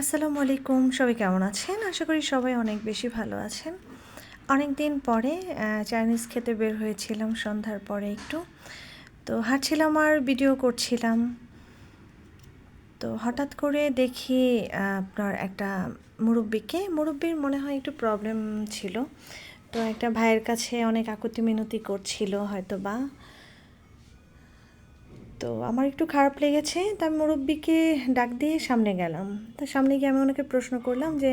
আসসালামু আলাইকুম, সবাই কেমন আছেন? আশা করি সবাই অনেক বেশি ভালো আছেন। অনেক দিন পরে চাইনিজ খেতে বের হয়েছিলাম সন্ধ্যার পরে একটু। তো হাঁটছিলাম আর ভিডিও করছিলাম। তো হঠাৎ করে দেখি আপনার একটা মুরব্বীকে, মুরব্বীর মনে হয় একটু প্রবলেম ছিল। তো একটা ভাইয়ের কাছে অনেক আকুতি মিনতি করছিল হয়তো বা তো আমার একটু খারাপ লেগেছে তা আমি মুরব্বীকে ডাক দিয়ে সামনে গেলাম। তা সামনে গিয়ে আমি ওনাকে প্রশ্ন করলাম যে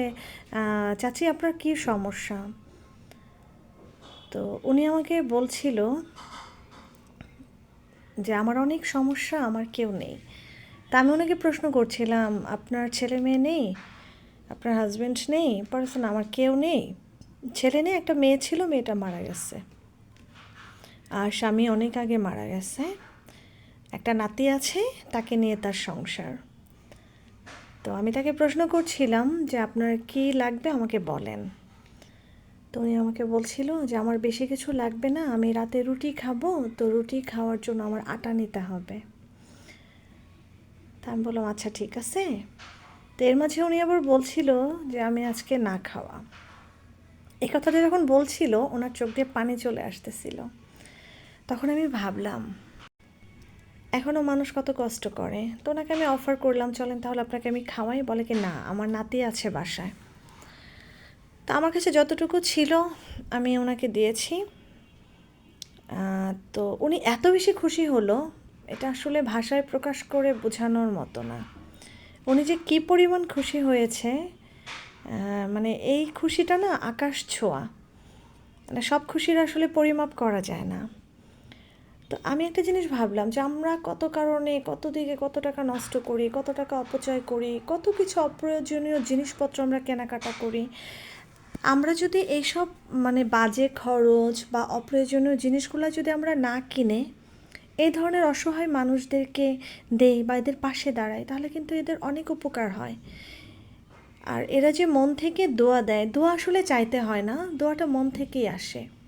চাচি আপনার কী সমস্যা? তো উনি আমাকে বলছিল যে, আমার অনেক সমস্যা, আমার কেউ নেই। তা আমি ওনাকে প্রশ্ন করছিলাম, আপনার ছেলে মেয়ে নেই? আপনার হাজব্যান্ড নেই? পারছেন আমার কেউ নেই? ছেলে নেই, একটা মেয়ে ছিল, মেয়েটা মারা গেছে। আর স্বামী অনেক আগে মারা গেছে। একটা নাতি আছে, তাকে নিয়ে তার সংসার। তো আমি তাকে প্রশ্ন করছিলাম যে, আপনার কি লাগবে আমাকে বলেন? তো উনি আমাকে বলছিল যে, আমার বেশি কিছু লাগবে না, আমি রাতে রুটি খাব, তো রুটি খাওয়ার জন্য আমার আটা নিতে হবে। তা আমি বললাম আচ্ছা ঠিক আছে। তো এর মাঝে উনি আবার বলছিল যে, আমি আজকে না খাওয়া। এই কথাটা যখন বলছিল, ওনার চোখ দিয়ে পানি চলে আসতেছিল। তখন আমি ভাবলাম এখনও মানুষ কত কষ্ট করে। তো ওনাকে আমি অফার করলাম, চলেন তাহলে আপনাকে আমি খাওয়াই। বলে কি, না, আমার নাতি আছে বাসায়। তো আমার কাছে যতটুকু ছিল, আমি ওনাকে দিয়েছি। তো উনি এত বেশি খুশি হলো, এটা আসলে ভাষায় প্রকাশ করে বোঝানোর মতো না। উনি যে কী পরিমাণ খুশি হয়েছে মানে এই খুশিটা না আকাশ ছোঁয়া। মানে সব খুশির আসলে পরিমাপ করা যায় না। তো আমি একটা জিনিস ভাবলাম যে আমরা কত কারণে, কত দিকে কত টাকা নষ্ট করি, কত টাকা অপচয় করি, কত কিছু অপ্রয়োজনীয় জিনিসপত্র আমরা কেনাকাটা করি। আমরা যদি এইসব মানে বাজে খরচ বা অপ্রয়োজনীয় জিনিসগুলো যদি আমরা না কিনে এই ধরনের অসহায় মানুষদেরকে দেই বা এদের পাশে দাঁড়াই, তাহলে কিন্তু এদের অনেক উপকার হয়। আর এরা যে মন থেকে দোয়া দেয়, দোয়া আসলে চাইতে হয় না, দোয়াটা মন থেকেই আসে।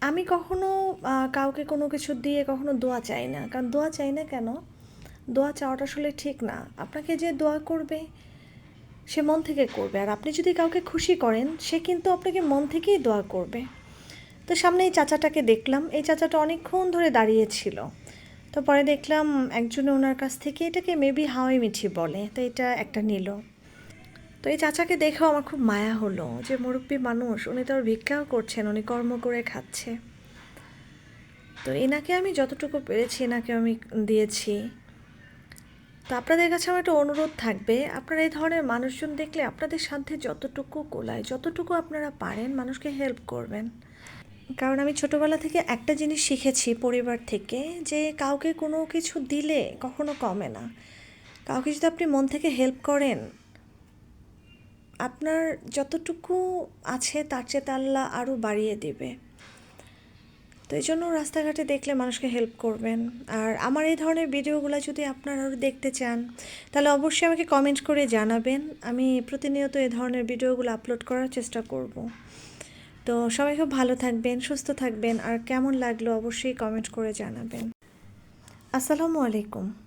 আমি কখনো কাউকে কোনো কিছু দিয়ে কখনো দোয়া চাই না। কারণ দোয়া চাই না কেন? দোয়া চাওয়াটা আসলে ঠিক না। আপনাকে যে দোয়া করবে, সে মন থেকে করবে। আর আপনি যদি কাউকে খুশি করেন, সে কিন্তু আপনাকে মন থেকেই দোয়া করবে। তো সামনে এই চাচাটাকে দেখলাম। এই চাচাটা অনেকক্ষণ ধরে দাঁড়িয়েছিল। তো পরে দেখলাম, একজনে ওনার কাছ থেকে এটাকে মেবি হাওয়াই মিঠি বলে। তো এটা একটা নিল। তো এই চাচাকে দেখেও আমার খুব মায়া হলো যে মুরব্বী মানুষ, উনি তো আর ভিক্ষাও করছেন, উনি কর্ম করে খাচ্ছে। তো এনাকে আমি যতটুকু পেরেছি, এনাকে আমি দিয়েছি। তো আপনাদের কাছে আমার একটা অনুরোধ থাকবে, আপনারা এই ধরনের মানুষজন দেখলে আপনাদের সাধ্যে যতটুকু কোলায়, যতটুকু আপনারা পারেন মানুষকে হেল্প করবেন। কারণ আমি ছোটোবেলা থেকে একটা জিনিস শিখেছি পরিবার থেকে, যে কাউকে কোনো কিছু দিলে কখনো কমে না। কাউকে যদি আপনি মন থেকে হেল্প করেন আপনার যতটুকু আছে, তার চেয়ে আল্লাহ আরও বাড়িয়ে দেবে। তো এই জন্য রাস্তাঘাটে দেখলে মানুষকে হেল্প করবেন। আর আমার এই ধরনের ভিডিওগুলো যদি আপনারা আরও দেখতে চান, তাহলে অবশ্যই আমাকে কমেন্ট করে জানাবেন। আমি প্রতিনিয়ত এই ধরনের ভিডিওগুলো আপলোড করার চেষ্টা করব। তো সবাই খুব ভালো থাকবেন, সুস্থ থাকবেন। আর কেমন লাগল অবশ্যই কমেন্ট করে জানাবেন। আসসালামু আলাইকুম।